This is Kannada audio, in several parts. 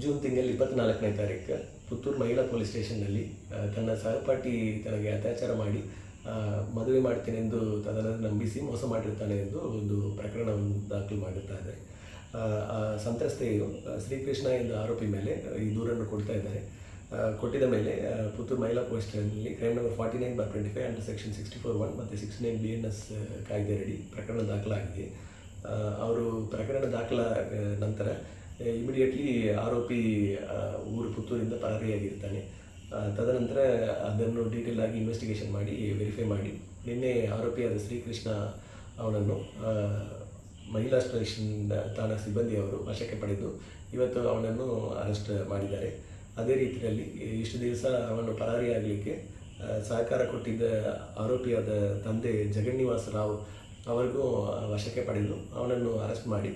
ಜೂನ್ ತಿಂಗಳ ಇಪ್ಪತ್ನಾಲ್ಕನೇ ತಾರೀಕು ಪುತ್ತೂರು ಮಹಿಳಾ ಪೊಲೀಸ್ ಸ್ಟೇಷನ್ನಲ್ಲಿ ತನ್ನ ಸಹಪಾಠಿ ತನಗೆ ಅತ್ಯಾಚಾರ ಮಾಡಿ ಮದುವೆ ಮದುವೆ ಮಾಡ್ತೇನೆಂದು ತದನ ನಂಬಿಸಿ ಮೋಸ ಮಾಡಿರ್ತಾನೆ ಎಂದು ಒಂದು ಪ್ರಕರಣವನ್ನು ದಾಖಲು ಮಾಡಿರ್ತಾರೆ ಆ, ಸಂತ್ರಸ್ತೆಯು ಶ್ರೀಕೃಷ್ಣ ಎಂದು ಆರೋಪಿ ಮೇಲೆ ಈ ದೂರನ್ನು ಕೊಡ್ತಾ ಇದ್ದಾರೆ. ಕೊಟ್ಟಿದ ಮೇಲೆ ಪುತ್ತೂರು ಮಹಿಳಾ police ಸ್ಟೇಷನ್ನಲ್ಲಿ crime number forty nine by twenty five under section sixty four one ಮತ್ತು six nine B N S ಕಾಯ್ದೆಯಡಿ ಪ್ರಕರಣ ದಾಖಲಾಗಿದೆ. ಅವರು ಪ್ರಕರಣ ದಾಖಲ ನಂತರ ಇಮಿಡಿಯೇಟ್ಲಿ ಆರೋಪಿ ಊರು ಪುತ್ತೂರಿಂದ ಪರಾರಿಯಾಗಿರ್ತಾನೆ ತದನಂತರ ಅದನ್ನು ಡೀಟೇಲ್ ಆಗಿ ಇನ್ವೆಸ್ಟಿಗೇಷನ್ ಮಾಡಿ ವೆರಿಫೈ ಮಾಡಿ. ನಿನ್ನೆ ಆರೋಪಿಯಾದ ಶ್ರೀಕೃಷ್ಣ ಅವನನ್ನು ಮಹಿಳಾ ಸ್ಟೇಷನ್ ಸಿಬ್ಬಂದಿ ಅವರು ವಶಕ್ಕೆ ಪಡೆದು ಇವತ್ತು ಅವನನ್ನು ಅರೆಸ್ಟ್ ಮಾಡಿದ್ದಾರೆ. ಅದೇ ರೀತಿಯಲ್ಲಿ ಇಷ್ಟು ದಿವಸ ಅವನು ಪರಾರಿಯಾಗಲಿಕ್ಕೆ ಸಹಕಾರ ಕೊಟ್ಟಿದ್ದ ಆರೋಪಿಯಾದ ತಂದೆ ಜಗನ್ನಿವಾಸ ರಾವ್ ಅವರಿಗೂ ವಶಕ್ಕೆ ಪಡೆದು ಅವನನ್ನು ಅರೆಸ್ಟ್ ಮಾಡಿ.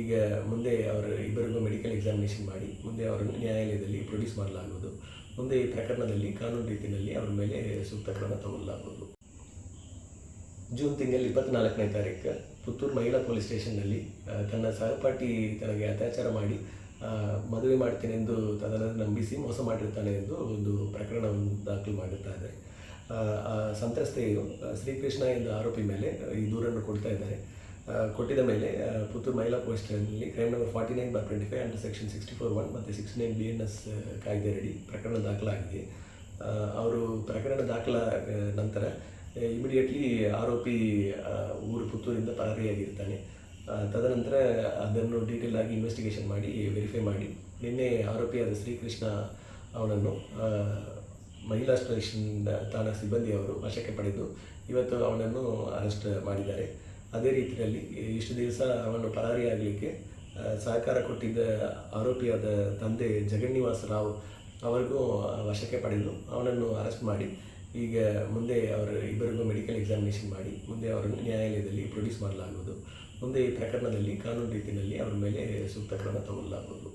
ಈಗ ಮುಂದೆ ಅವರ ಇಬ್ಬರಿಗೂ ಮೆಡಿಕಲ್ ಎಕ್ಸಾಮಿನೇಷನ್ ಮಾಡಿ, ಮುಂದೆ ಅವರನ್ನು ನ್ಯಾಯಾಲಯದಲ್ಲಿ ಪ್ರೊಡ್ಯೂಸ್ ಮಾಡಲಾಗುವುದು. ಮುಂದೆ ಈ ಪ್ರಕರಣದಲ್ಲಿ, ಕಾನೂನು ರೀತಿಯಲ್ಲಿ ಅವರ ಮೇಲೆ ಸೂಕ್ತ ಕ್ರಮ ತಗೊಳ್ಳಲಾಗುವುದು. ಜೂನ್ ತಿಂಗಳ ಇಪ್ಪತ್ನಾಲ್ಕನೇ ತಾರೀಕು, ಪುತ್ತೂರು ಮಹಿಳಾ ಪೊಲೀಸ್ ಸ್ಟೇಷನ್ನಲ್ಲಿ ತನ್ನ ಸಹಪಾಠಿ ತನಗೆ ಅತ್ಯಾಚಾರ ಮಾಡಿ ಮದುವೆ ಮಾಡ್ತೇನೆಂದು ತದನ್ನು ನಂಬಿಸಿ ಮೋಸ ಮಾಡಿರ್ತಾನೆ ಎಂದು ಒಂದು ಪ್ರಕರಣವನ್ನು ದಾಖಲು ಮಾಡುತ್ತಾರೆ ಸಂತ್ರಸ್ತೆಯು ಶ್ರೀಕೃಷ್ಣ ಎಂದು ಆರೋಪಿ ಮೇಲೆ ಈ ದೂರನ್ನು ಕೊಡ್ತಾ ಇದ್ದಾರೆ. ಕೊಟ್ಟಿದ ಮೇಲೆ ಪುತ್ತೂರು ಮಹಿಳಾ ಪೊಲೀಸ್ ಠಾಣೆಯಲ್ಲಿ crime number forty nine bar twenty five under section sixty four one ಮತ್ತು six nine B N S ಕಾಯ್ದೆಯಡಿ ಪ್ರಕರಣ ದಾಖಲಾಗಿದೆ. ಅವರು ಪ್ರಕರಣ ದಾಖಲ ನಂತರ ಇಮಿಡಿಯೇಟ್ಲಿ ಆರೋಪಿ ಊರು ಪುತ್ತೂರಿಂದ ಪರಾರಿಯಾಗಿರ್ತಾನೆ. ತದನಂತರ ಅದನ್ನು ಡೀಟೇಲ್ ಆಗಿ ಇನ್ವೆಸ್ಟಿಗೇಷನ್ ಮಾಡಿ ವೆರಿಫೈ ಮಾಡಿ. ನಿನ್ನೆ ಆರೋಪಿಯಾದ ಶ್ರೀಕೃಷ್ಣ ಅವನನ್ನು ಮಹಿಳಾ ಸ್ಟೇಷನ್ ಠಾಣಾ ಸಿಬ್ಬಂದಿಯವರು ವಶಕ್ಕೆ ಪಡೆದು ಇವತ್ತು ಅವನನ್ನು ಅರೆಸ್ಟ್ ಮಾಡಿದ್ದಾರೆ. ಅದೇ ರೀತಿಯಲ್ಲಿ ಇಷ್ಟು ದಿವಸ ಅವನು ಪರಾರಿಯಾಗಲಿಕ್ಕೆ ಸಹಕಾರ ಕೊಟ್ಟಿದ್ದ ಆರೋಪಿಯಾದ ತಂದೆ ಜಗನ್ನಿವಾಸ ರಾವ್ ಅವರಿಗೂ ವಶಕ್ಕೆ ಪಡೆದು ಅವನನ್ನು ಅರೆಸ್ಟ್ ಮಾಡಿ, ಈಗ ಮುಂದೆ ಅವರ ಇಬ್ಬರಿಗೂ ಮೆಡಿಕಲ್ ಎಕ್ಸಾಮಿನೇಷನ್ ಮಾಡಿ, ಮುಂದೆ ಅವರನ್ನು ನ್ಯಾಯಾಲಯದಲ್ಲಿ ಪ್ರೊಡ್ಯೂಸ್ ಮಾಡಲಾಗುವುದು. ಮುಂದೆ ಈ ಪ್ರಕರಣದಲ್ಲಿ, ಕಾನೂನು ರೀತಿಯಲ್ಲಿ ಅವರ ಮೇಲೆ ಸೂಕ್ತ ಕ್ರಮ ತಗೊಳ್ಳಲಾಗುವುದು.